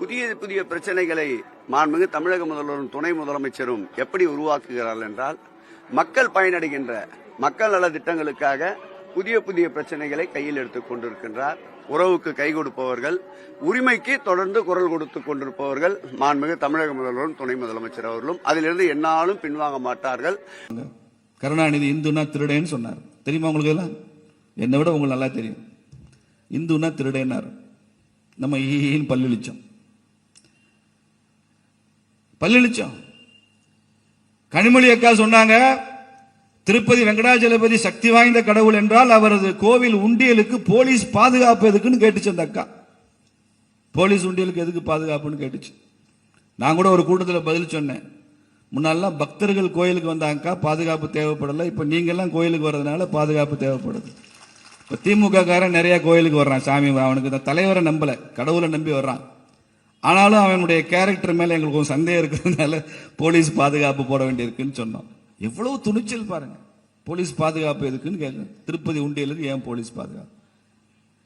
புதிய புதிய பிரச்சனைகளை மாண்புமிகு தமிழக முதல்வரும் துணை முதலமைச்சரும் எப்படி உருவாக்குகிறார்கள் என்றால் மக்கள் பயனடைகின்ற மக்கள் நல திட்டங்களுக்காக புதிய புதிய பிரச்சனைகளை கையில் எடுத்துக் கொண்டிருக்கின்றார். உறவுக்கு கை கொடுப்பவர்கள் உரிமைக்கு தொடர்ந்து குரல் கொடுத்துக் கொண்டிருப்பவர்கள் மாண்புமிகு தமிழக முதல்வரும் துணை முதலமைச்சர் அவர்களும். அதிலிருந்து என்னாலும் பின்வாங்க மாட்டார்கள். கருணாநிதி இந்துனா திருடேன்னு சொன்னார். தெரியுமா உங்களுக்கு எல்லாம்? என்னை விட உங்களுக்கு நல்லா தெரியும். இந்துனா திருடேன்னார். நம்ம ஈன்னு பல்லிழிச்சோம் பல்லிழிச்சோம் கனிமொழி அக்கா சொன்னாங்க திருப்பதி வெங்கடாஜலபதி சக்தி வாய்ந்த கடவுள் என்றால் அவரது கோவில் உண்டியலுக்கு போலீஸ் பாதுகாப்பு எதுக்குன்னு கேட்டுச்சு அந்த அக்கா. போலீஸ் உண்டியலுக்கு எதுக்கு பாதுகாப்புன்னு கேட்டுச்சு? நான் கூட ஒரு கூட்டத்தில் பதில் சொன்னேன். முன்னாலாம் பக்தர்கள் கோயிலுக்கு வந்தாங்கக்கா பாதுகாப்பு தேவைப்படலை. இப்போ நீங்கெல்லாம் கோயிலுக்கு வர்றதுனால பாதுகாப்பு தேவைப்படுது. இப்போ திமுக காரன் நிறையா கோயிலுக்கு வர்றான் சாமி அவனுக்கு இந்த தலைவரை நம்பலை கடவுளை நம்பி வர்றான். ஆனாலும் அவனுடைய கேரக்டர் மேல எங்களுக்கு ஒரு சந்தேகம் இருக்கிறதுனால போலீஸ் பாதுகாப்பு போட வேண்டியிருக்குன்னு சொன்னோம். எவ்வளவு துணிச்சல் பாருங்க. போலீஸ் பாதுகாப்பு எதுக்குன்னு கேட்குறேன் திருப்பதி உண்டியலுக்கு ஏன் போலீஸ் பாதுகாப்பு?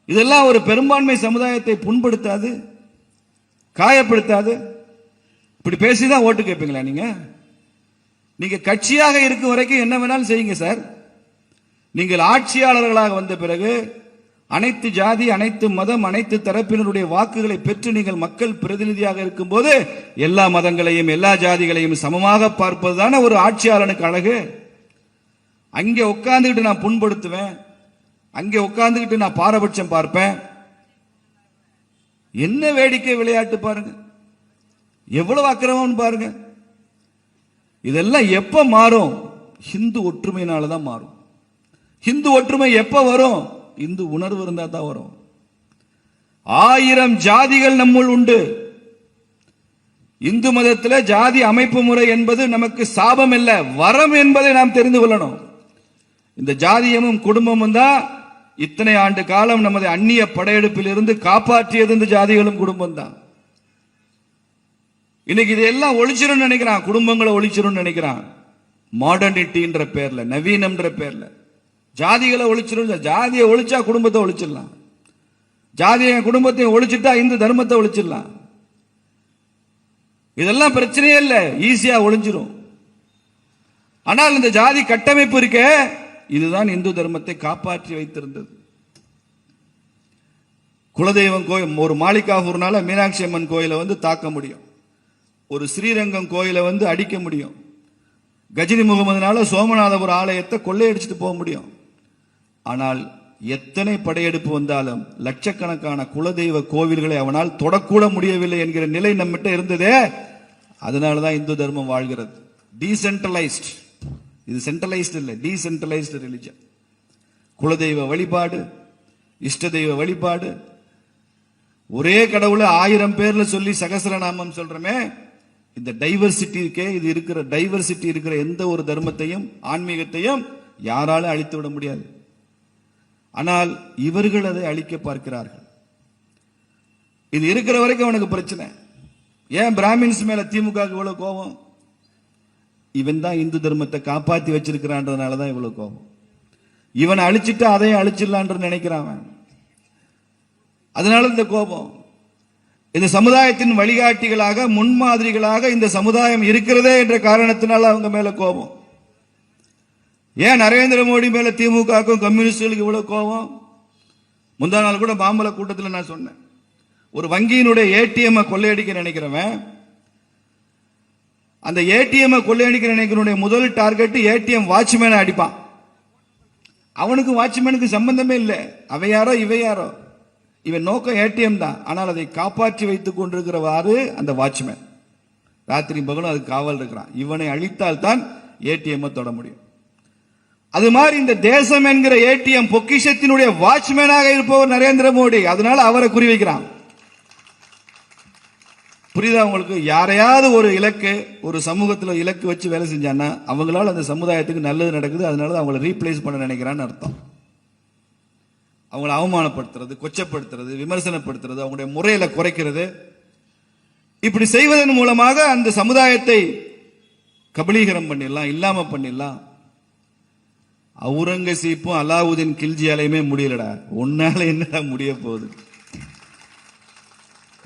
இதெல்லாம் ஒரு பெரும்பான்மை சமுதாயத்தை புண்படுத்தாது காயப்படுத்தாது. இப்படி பேசிதான் ஓட்டு கேட்பீங்களா நீங்க? நீங்க கட்சியாக இருக்கும் வரைக்கும் என்ன வேணாலும் செய்யுங்க சார். நீங்கள் ஆட்சியாளர்களாக வந்த பிறகு அனைத்து ஜாதி அனைத்து மதம் அனைத்து தரப்பினருடைய வாக்குகளை பெற்று நீங்கள் மக்கள் பிரதிநிதியாக இருக்கும்போது எல்லா மதங்களையும் எல்லா ஜாதிகளையும் சமமாக பார்ப்பதுதான ஒரு ஆட்சியாளனுக்கு அழகு. அங்கே உட்காந்துக்கிட்டு நான் புண்படுத்துவேன். அங்கே உட்காந்துக்கிட்டு நான் பாரபட்சம் பார்ப்பேன். என்ன வேடிக்கை விளையாட்டு பாருங்க. எவ்வளவு அக்கிரமம்னு பாருங்க. இதெல்லாம் எப்ப மாறும்? ஹிந்து ஒற்றுமையினால தான் மாறும். ஹிந்து ஒற்றுமை எப்ப வரும்? இந்து உணர்வு இருந்தா தான் வரும். ஆயிரம் ஜாதிகள் நம்முள் உண்டு. இந்து மதத்தில் ஜாதி அமைப்பு முறை என்பது நமக்கு சாபம் இல்ல வரம் என்பதை நாம் தெரிந்து கொள்ளணும். இந்த ஜாதியமும் குடும்பமும் தான் இத்தனை ஆண்டு காலம் நமது அந்நிய படையெடுப்பில் இருந்து காப்பாற்றியது இந்த ஜாதிகளும் குடும்பம் தான். இன்னைக்கு இதெல்லாம் ஒழிச்சிரும் நினைக்கிறான் குடும்பங்களை ஒழிச்சிரும் நினைக்கிறான். மாடர்னிட்டின்ற பேர்ல நவீனம்ன்ற பேர்ல. ஜாதிகளை ஒழிச்சிடும் ஜாதியை ஒழிச்சா குடும்பத்தை ஒழிச்சிடலாம். ஜாதியை குடும்பத்தையும் ஒழிச்சிட்டா இந்து தர்மத்தை ஒழிச்சிடலாம். இதெல்லாம் பிரச்சனையே இல்லை. ஈஸியா ஒழிஞ்சிடும் ஆனால் இந்த ஜாதி கட்டமைப்பு இருக்க இதுதான் இந்து தர்மத்தை காப்பாற்றி வைத்திருந்தது. குலதெய்வம் கோயில் ஒரு மாளிகாவூர்னால மீனாட்சி அம்மன் கோயிலை வந்து தாக்க முடியும். ஒரு ஸ்ரீரங்கம் கோயிலை வந்து அடிக்க முடியும். கஜினி முகமதுனால சோமநாதபுரம் ஆலயத்தை கொள்ளையடிச்சிட்டு போக முடியும். ஆனால் எத்தனை படையெடுப்பு வந்தாலும் லட்சக்கணக்கான குலதெய்வ கோவில்களை அவனால் தொடக்கூட முடியவில்லை என்கிற நிலை நம்மகிட்ட இருந்ததே அதனாலதான் இந்து தர்மம் வாழ்கிறது. டீசென்ட்ரலைஸ்ட் இது சென்ட்ரலைஸ்டு இல்லை டீசென்ட்ரலைஸ்டு ரிலிஜன் குலதெய்வ வழிபாடு இஷ்ட தெய்வ வழிபாடு. ஒரே கடவுளை ஆயிரம் பேர்ல சொல்லி சகசரநாமம் சொல்றமே இந்த டைவர்சிட்டி இருக்கே இது இருக்கிற டைவர்சிட்டி இருக்கிற எந்த ஒரு தர்மத்தையும் ஆன்மீகத்தையும் யாராலும் அழித்து விட முடியாது. ஆனால் இவர்கள் அதை அழிக்க பார்க்கிறார்கள். இது இருக்கிற வரைக்கும் அவனுக்கு பிரச்சனை. ஏன் பிராமின்ஸ் மேல திமுக இவ்வளவு கோபம்? இவன் தான் இந்து தர்மத்தை காப்பாத்தி வச்சிருக்கிறான்றதுனால தான் இவ்வளவு கோபம். இவனை அழிச்சிட்டு அதையும் அழிச்சிடலான்ற நினைக்கிறான் அதனால இந்த கோபம். இந்த சமுதாயத்தின் வழிகாட்டிகளாக முன்மாதிரிகளாக இந்த சமுதாயம் இருக்கிறதே என்ற காரணத்தினால அவங்க மேல கோபம். ஏன் நரேந்திர மோடி மேல திமுகவுக்கும் கம்யூனிஸ்டுகளுக்கு இவ்வளவு கோபம்? முந்தா நாள் கூட பாம்பல கூட்டத்தில் நான் சொன்னேன். ஒரு வங்கியினுடைய ஏடிஎம் கொள்ளையடிக்க நினைக்கிறவன் அந்த ஏடிஎம் கொள்ளையடிக்க நினைக்கிறவனுடைய முதல் டார்கெட் ஏடிஎம் வாட்ச்மேனை அடிப்பான். அவனுக்கு வாட்ச்மேனுக்கு சம்பந்தமே இல்லை. அவையாரோ யாரோ யாரோ. இவன் நோக்கம் ஏடிஎம் தான். ஆனால் அதை காப்பாற்றி வைத்துக் கொண்டிருக்கிறவாறு அந்த வாட்ச்மேன். ராத்திரி பகலும் அதுக்கு காவல் இருக்கிறான். இவனை அழித்தால் தான் ஏடிஎம் தொட முடியும். அது மாதிரி இந்த தேசம் என்கிற ஏடிஎம் பொக்கிஷத்தினுடைய வாட்ச்மேனாக இருப்பவர் நரேந்திர மோடி. அதனால அவரை குறிவைக்கிறான் புரியுதா உங்களுக்கு? யாரையாவது ஒரு இலக்கு ஒரு சமூகத்தில் இலக்கு வச்சு வேலை செஞ்சான்னா அவங்களால அந்த சமுதாயத்துக்கு நல்லது நடக்குது அதனால அவங்கள ரீப்ளேஸ் பண்ண நினைக்கிறான்னு அர்த்தம். அவங்கள அவமானப்படுத்துறது கொச்சப்படுத்துறது விமர்சனப்படுத்துறது அவங்களுடைய முறையில குறைக்கிறது. இப்படி செய்வதன் மூலமாக அந்த சமுதாயத்தை கபலீகரம் பண்ணிடலாம் இல்லாம பண்ணிடலாம். அவுரங்கசீப்பும் அலாவுதீன் கில்ஜியாலையுமே முடியலடா. உன்னால என்னடா முடிய போகுது?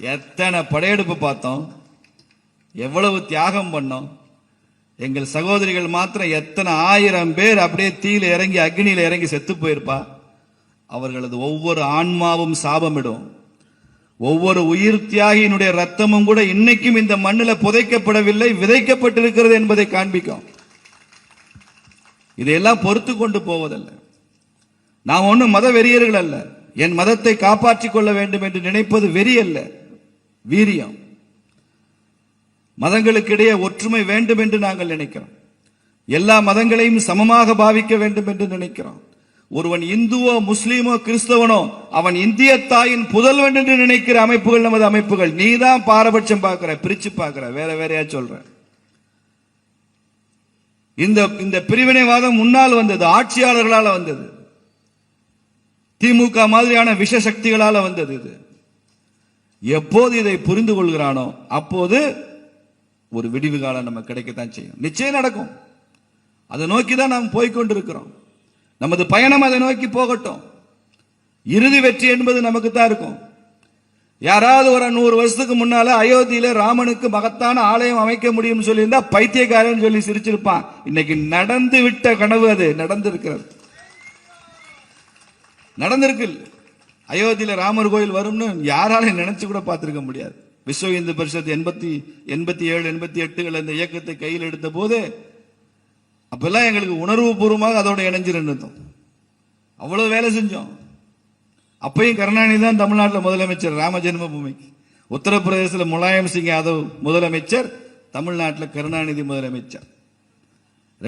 எத்தனை படையெடுப்பு பார்த்தோம். எவ்வளவு தியாகம் பண்ணோம். எங்கள் சகோதரிகள் மாத்திரம் எத்தனை ஆயிரம் பேர் அப்படியே தீயில இறங்கி அக்னியில இறங்கி செத்து போயிருப்பா. அவர்களது ஒவ்வொரு ஆன்மாவும் சாபமிடும். ஒவ்வொரு உயிர் தியாகியினுடைய ரத்தமும் கூட இன்னைக்கும் இந்த மண்ணில் புதைக்கப்படவில்லை விதைக்கப்பட்டிருக்கிறது என்பதை காண்பிக்கும். இதையெல்லாம் பொறுத்து கொண்டு போவதல்ல. நாம் ஒன்றும் மத வெறியர்கள் அல்ல. என் மதத்தை காப்பாற்றிக் கொள்ள வேண்டும் என்று நினைப்பது வெறி அல்ல. வீரியம். மதங்களுக்கிடையே ஒற்றுமை வேண்டும் என்று நாங்கள் நினைக்கிறோம். எல்லா மதங்களையும் சமமாக பாவிக்க வேண்டும் என்று நினைக்கிறோம். ஒருவன் இந்துவோ முஸ்லீமோ கிறிஸ்தவனோ அவன் இந்திய தாயின் புதல்வன் என்று நினைக்கிற அமைப்புகள் நமது அமைப்புகள். நீ தான் பாரபட்சம் பார்க்கிற பிரிச்சு பார்க்கிற. வேற வேறையா சொல்றேன் இந்த இந்த பிரிவினைவாதம் முன்னால் வந்தது ஆட்சியாளர்களால் வந்தது. திமுக மாதிரியான விஷ சக்திகளால் வந்தது இது. எப்போது இதை புரிந்து கொள்கிறானோ அப்போது ஒரு விடிவு காலம் நம்ம கிடைக்கத்தான் செய்யும். நிச்சயம் நடக்கும். அதை நோக்கி தான் நாம் போய்கொண்டிருக்கிறோம் நமது பயணம் அதை நோக்கி போகட்டும். இறுதி வெற்றி என்பது நமக்கு தான் இருக்கும். யாராவது ஒரு நூறு வருஷத்துக்கு முன்னால அயோத்தியில ராமனுக்கு மகத்தான ஆலயம் அமைக்க முடியும்னு சொல்லியிருந்தா பைத்தியக்காரன் சொல்லி சிரிச்சிருப்பான். இன்னைக்கு நடந்து விட்ட கனவு அது. நடந்திருக்கிறது. நடந்திருக்கு. அயோத்தியில ராமர் கோயில் வரும்னு யாராலையும் நினைச்சு கூட பார்த்திருக்க முடியாது. விஸ்வ இந்து பரிஷத் எண்பத்தி எண்பத்தி ஏழு எண்பத்தி எட்டுகள் அந்த இயக்கத்தை கையில் எடுத்த போது அப்பெல்லாம் எங்களுக்கு உணர்வு பூர்வமாக அதோட இணைஞ்சிருந்தோம். அவ்வளவு வேலை செஞ்சோம். அப்பையும் கருணாநிதி தான் தமிழ்நாட்டில் முதலமைச்சர் ராம ஜென்மபூமிக்கு உத்தரப்பிரதேசத்தில் முலாயம் சிங் யாதவ் முதலமைச்சர் தமிழ்நாட்டில் கருணாநிதி முதலமைச்சர்.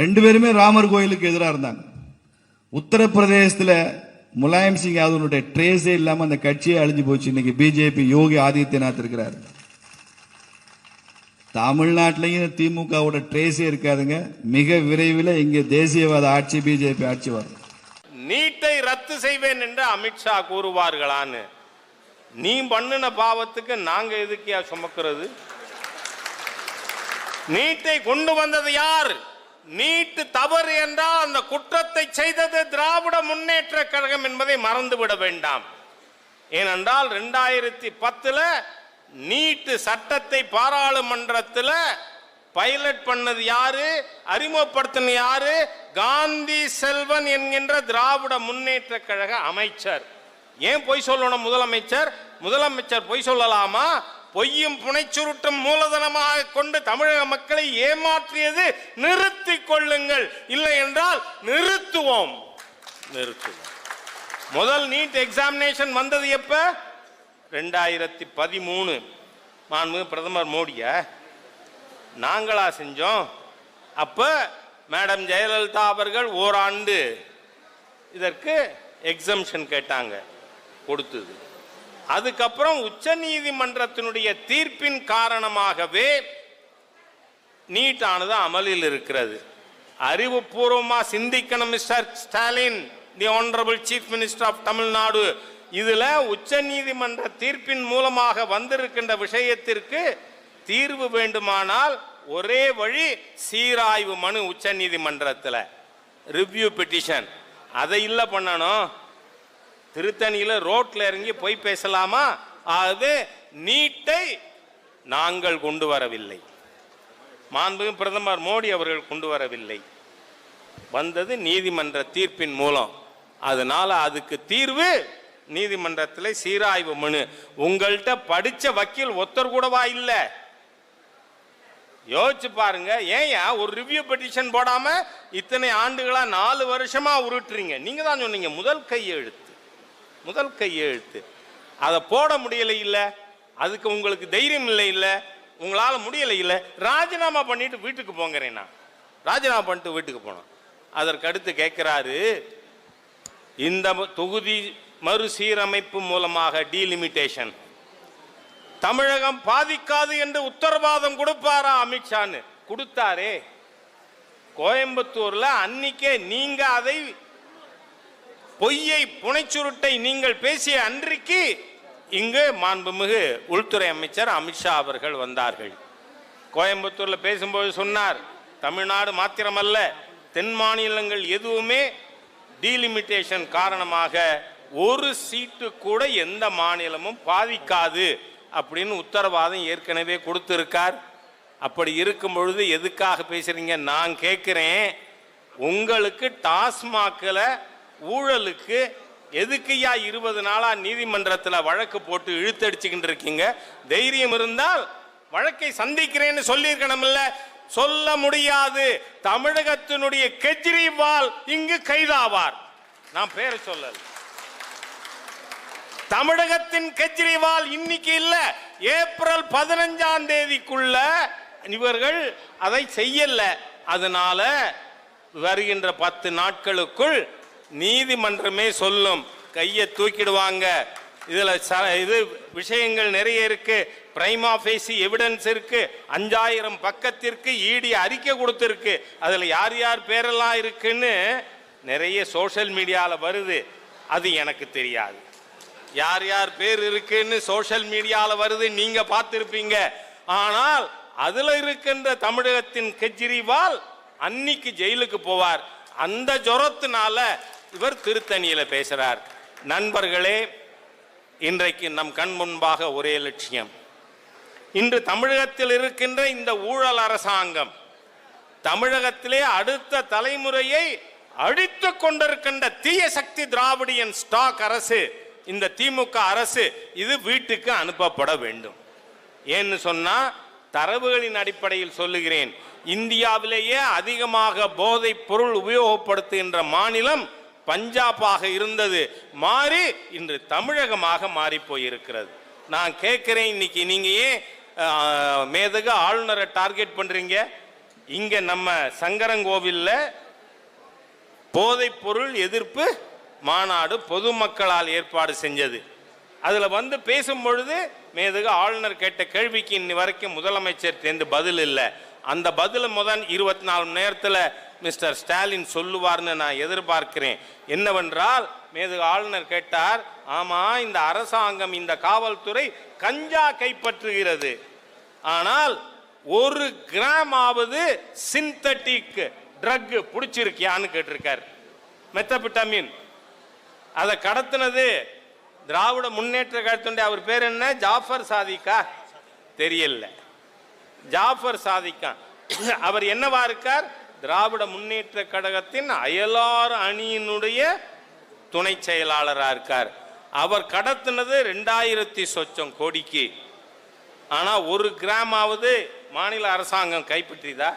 ரெண்டு பேருமே ராமர் கோயிலுக்கு எதிராக இருந்தாங்க. உத்தரப்பிரதேசத்தில் முலாயம் சிங் யாதவனுடைய ட்ரேஸே இல்லாமல் அந்த கட்சியே அழிஞ்சு போச்சு. இன்னைக்கு பிஜேபி யோகி ஆதித்யநாத் இருக்கிறார். தமிழ்நாட்டிலையும் திமுகவோட ட்ரேஸே இருக்காதுங்க. மிக விரைவில் இங்கே தேசியவாத ஆட்சி பிஜேபி ஆட்சி வரும். நீட்டை ரத்து செய்வேன் என்று அமித்ஷா கூறுவார்களான்னு. நீ பண்ணின பாவத்துக்கு நாங்க எதுக்கியா சுமக்கிறது? நீட்டை கொண்டு வந்தது யார்? நீட்டு தவறு என்றால் அந்த குற்றத்தை செய்தது திராவிட முன்னேற்ற கழகம் என்பதை மறந்துவிட வேண்டாம். ஏனென்றால் ரெண்டாயிரத்தி பத்துல நீட்டு சட்டத்தை பாராளுமன்றத்தில் பைலட் பண்ணது யாரு? அறிமுகப்படுத்தின யாரு? காந்தி செல்வன் என்கின்ற திராவிட முன்னேற்ற கழக அமைச்சர். ஏன் பொய் சொல்லணும் முதலமைச்சர்? முதலமைச்சர் பொய் சொல்லலாமா? பொய்யும் புனைச்சுருட்டும் மூலதனமாக கொண்டு தமிழக மக்களை ஏமாற்றியது நிறுத்திக் கொள்ளுங்கள். இல்லை என்றால் நிறுத்துவோம். நிறுத்துவோம். முதல் நீட் எக்ஸாமினேஷன் வந்தது எப்ப? ரெண்டாயிரத்தி பதிமூணு. மாண்பு பிரதமர் மோடியா நாங்களா செஞ்சோம். அப்ப மேடம் ஜெயலலிதா அவர்கள் ஓராண்டு இதற்கு எக்ஸம்ஷன் கேட்டாங்க கொடுத்தது. அதுக்கப்புறம் உச்ச நீதிமன்றத்தினுடைய தீர்ப்பின் காரணமாகவே நீட்டானது அமலில் இருக்கிறது. அறிவுபூர்வமாக சிந்திக்கணும் mister Stalin the honourable chief minister of Tamil Nadu. இதில் உச்ச நீதிமன்ற தீர்ப்பின் மூலமாக வந்திருக்கின்ற விஷயத்திற்கு தீர்வு வேண்டுமானால் ஒரே வழி சீராய்வு மனு உச்ச நீதிமன்றத்தில் ரிவ்யூ பெட்டிஷன் அதை இல்லை பண்ணணும். திருத்தணியில் ரோட்டில் இறங்கி போய் பேசலாமா? அது நீட்டை நாங்கள் கொண்டு வரவில்லை. மாண்புமிகு பிரதமர் மோடி அவர்கள் கொண்டு வரவில்லை. வந்தது நீதிமன்ற தீர்ப்பின் மூலம். அதனால அதுக்கு தீர்வு நீதிமன்றத்தில் சீராய்வு மனு. உங்கள்கிட்ட படித்த வக்கீல் ஒத்தர் கூடவா இல்லை? யோசிச்சு பாருங்க. ஏன் ஒரு ரிவ்யூ பெட்டிஷன் போடாம இத்தனை ஆண்டுகளா நாலு வருஷமா உருட்டுறீங்க. நீங்க தான் சொன்னீங்க முதல் கையெழுத்து முதல் கையெழுத்து அதை போட முடியல இல்லை. அதுக்கு உங்களுக்கு தைரியம் இல்லை இல்லை. உங்களால் முடியல இல்லை. ராஜினாமா பண்ணிட்டு வீட்டுக்கு போங்கிறேன் நான். ராஜினாமா பண்ணிட்டு வீட்டுக்கு போனோம் அதற்கு அடுத்து கேட்குறாரு இந்த தொகுதி மறுசீரமைப்பு மூலமாக டீலிமிட்டேஷன் தமிழகம் பாதிக்காது என்று உத்தரவாதம் கொடுப்பாரா அமித்ஷான்னு? கொடுத்தாரே. கோயம்புத்தூர்ல அன்னிக்கே நீங்க அதை பொய்யை புனைச்சுருட்டை நீங்கள் பேசிய அன்றைக்கு இங்கு மாண்புமிகு உள்துறை அமைச்சர் அமித்ஷா அவர்கள் வந்தார்கள். கோயம்புத்தூர்ல பேசும்போது சொன்னார் தமிழ்நாடு மாத்திரமல்ல தென் மாநிலங்கள் எதுவுமே டீலிமிட்டேஷன் காரணமாக ஒரு சீட்டு கூட எந்த மாநிலமும் பாதிக்காது. அப்படின்னு உத்தரவாதம் ஏற்கனவே கொடுத்துருக்கார். அப்படி இருக்கும் பொழுது எதுக்காக பேசுறீங்க? நான் கேட்குறேன் உங்களுக்கு டாஸ்மாகில் ஊழலுக்கு எதுக்குயா இருபது நாளாக நீதிமன்றத்தில் வழக்கு போட்டு இழுத்தடிச்சுக்கிட்டு இருக்கீங்க? தைரியம் இருந்தால் வழக்கை சந்திக்கிறேன்னு சொல்லியிருக்கணும்ல. சொல்ல முடியாது. தமிழகத்தினுடைய கெஜ்ரிவால் இங்கு கைதாவார். நான் பேரை சொல்லலை. தமிழகத்தின் கெஜ்ரிவால் இன்னைக்கு இல்ல. ஏப்ரல் பதினஞ்சாம் தேதிக்குள்ள இவர்கள் அதை செய்யல. அதனால வருகின்ற பத்து நாட்களுக்குள் நீதிமன்றமே சொல்லும். கையை தூக்கிடுவாங்க. இதில் ச- இது விஷயங்கள் நிறைய இருக்கு. பிரைமா ஃபேசி எவிடன்ஸ் இருக்கு. அஞ்சாயிரம் பக்கத்திற்கு ஈடி அறிக்கை கொடுத்துருக்கு. அதில் யார் யார் பேரெல்லாம் இருக்குன்னு நிறைய சோஷியல் மீடியாவில் வருது. அது எனக்கு தெரியாது. யார் யார் பேர் இருக்குன்னு சோஷியல் மீடியாவில் வருது நீங்க பார்த்துருப்பீங்க. ஆனால் அதுல இருக்கின்ற தமிழகத்தின் கெஜ்ரிவால் அன்னிக்கு ஜெயிலுக்கு போவார். அந்த ஜொரத்தினால இவர் திருத்தணியில பேசுறார். நண்பர்களே இன்றைக்கு நம் கண் முன்பாக ஒரே லட்சியம். இன்று தமிழகத்தில் இருக்கின்ற இந்த ஊழல் அரசாங்கம் தமிழகத்திலே அடுத்த தலைமுறையை அழித்து கொண்டிருக்கின்ற தீய சக்தி திராவிடியன் ஸ்டாக் அரசு இந்த திமுக அரசு இது வீட்டுக்கு அனுப்பப்பட வேண்டும். ஏன்னு சொன்னா தரவுகளின் அடிப்படையில் சொல்லுகிறேன். இந்தியாவிலேயே அதிகமாக போதைப் பொருள் உபயோகப்படுத்துகின்ற மாநிலம் பஞ்சாபாக இருந்தது. மாறி இன்று தமிழகமாக மாறி போயிருக்கிறது. நான் கேட்குறேன் இன்னைக்கு நீங்கள் ஏன் மேதக ஆளுநரை டார்கெட் பண்ணுறீங்க இங்கே நம்ம சங்கரங்கோவிலில் போதைப் பொருள் எதிர்ப்பு மாநாடு பொதுமக்களால் ஏற்பாடு செஞ்சது. அதில் வந்து பேசும் பொழுது ஆளுநர் கேட்ட கேள்விக்கு இன்னி வரைக்கும் முதலமைச்சர் தேர்ந்து பதில் இல்லை. அந்த பதில் முதல் இருபத்தி நாலு மணி நேரத்தில் மிஸ்டர் ஸ்டாலின் சொல்லுவார்னு நான் எதிர்பார்க்கிறேன். என்னவென்றால் மேதக ஆளுநர் கேட்டார் ஆமாம் இந்த அரசாங்கம் இந்த காவல்துறை கஞ்சா கைப்பற்றுகிறது. ஆனால் ஒரு கிராம் ஆவது சிந்தட்டிக் ட்ரக் பிடிச்சிருக்கியான்னு கேட்டிருக்கார். மெத்தபிட்டமின் அதை கடத்தினது திராவிட முன்னேற்ற கழகத்துடைய அவர் பேர் என்ன? ஜாஃபர் சாதிக்கா? தெரியல. ஜாஃபர் சாதிக்கா. அவர் என்னவா இருக்கார்? திராவிட முன்னேற்ற கழகத்தின் அயலார் அணியினுடைய துணை செயலாளராக இருக்கார். அவர் கடத்தினது ரெண்டாயிரத்தி சொச்சம் கோடிக்கு. ஆனால் ஒரு கிராமாவது மாநில அரசாங்கம் கைப்பற்றியதா?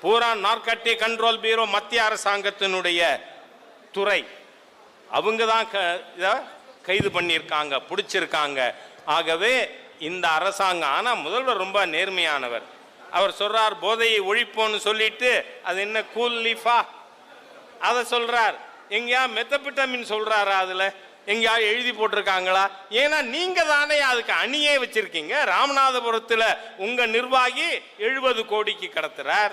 பூரா நார்கட்டி கண்ட்ரோல் பியூரோ மத்திய அரசாங்கத்தினுடைய துறை. அவங்க தான் க இதை கைது பண்ணியிருக்காங்க பிடிச்சிருக்காங்க. ஆகவே இந்த அரசாங்கம் ஆனால் முதல்வர் ரொம்ப நேர்மையானவர். அவர் சொல்றார் போதையை ஒழிப்போன்னு சொல்லிட்டு அது என்ன கூல் லீஃபா அதை சொல்றார். எங்கேயா மெத்தபிட்டமின் சொல்கிறாரா அதுல? எங்கேயா எழுதி போட்டிருக்காங்களா? ஏன்னா நீங்க தானே அதுக்கு அணியே வச்சிருக்கீங்க. ராமநாதபுரத்தில் உங்க நிர்வாகி எழுபது கோடிக்கு கடத்துறார்.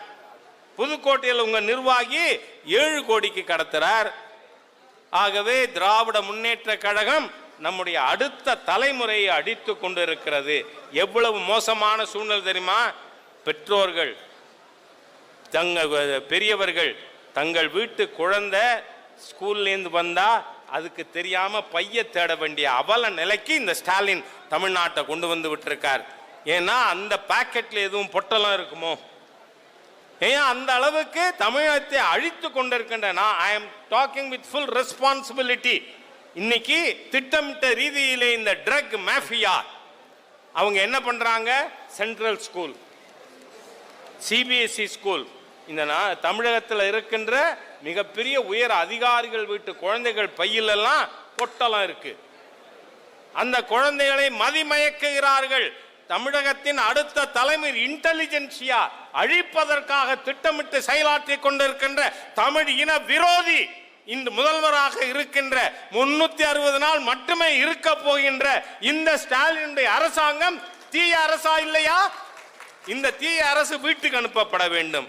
புதுக்கோட்டையில் உங்க நிர்வாகி ஏழு கோடிக்கு கடத்துறார். ஆகவே திராவிட முன்னேற்ற கழகம் நம்முடைய அடுத்த தலைமுறையை அடித்து கொண்டிருக்கிறது. எவ்வளவு மோசமான சூழ்நிலை தெரியுமா? பெற்றோர்கள் தங்கள் பெரியவர்கள் தங்கள் வீட்டு குழந்தை ஸ்கூல்லேருந்து வந்தால் அதுக்கு தெரியாமல் பைய தேட வேண்டிய அவல நிலைக்கு இந்த ஸ்டாலின் தமிழ்நாட்டை கொண்டு வந்து விட்டுருக்கார். ஏன்னா அந்த பாக்கெட்டில் எதுவும் பொட்டலம் இருக்குமோ? ஏன் அந்த அளவுக்கு தமிழகத்தை அழித்து கொண்டிருக்கின்ற நான் I am talking with full responsibility இன்னைக்கு திட்டமிட்ட ரீதியிலே இந்த ட்ரக் மாஃபியா அவங்க என்ன பண்ணுறாங்க சென்ட்ரல் ஸ்கூல் சிபிஎஸ்இ ஸ்கூல் இந்த நான் தமிழகத்தில் இருக்கின்ற மிகப்பெரிய உயர் அதிகாரிகள் வீட்டு குழந்தைகள் பையிலெல்லாம் பொட்டலம் இருக்குது அந்த குழந்தைகளை மதிமயக்குகிறார்கள். தமிழகத்தின் அடுத்த தலைமை இன்டெலிஜென்சியா அழிப்பதற்காக திட்டமிட்டு செயலாற்றிக் கொண்டிருக்கின்ற தமிழ் இன விரோதி இந்த முதல்வராக இருக்கின்ற முன்னூத்தி அறுபது நாள் மட்டுமே இருக்க போகின்ற இந்த ஸ்டாலினுடைய அரசாங்கம் தீய அரசா இல்லையா? இந்த தீய அரசு வீட்டுக்கு அனுப்பப்பட வேண்டும்.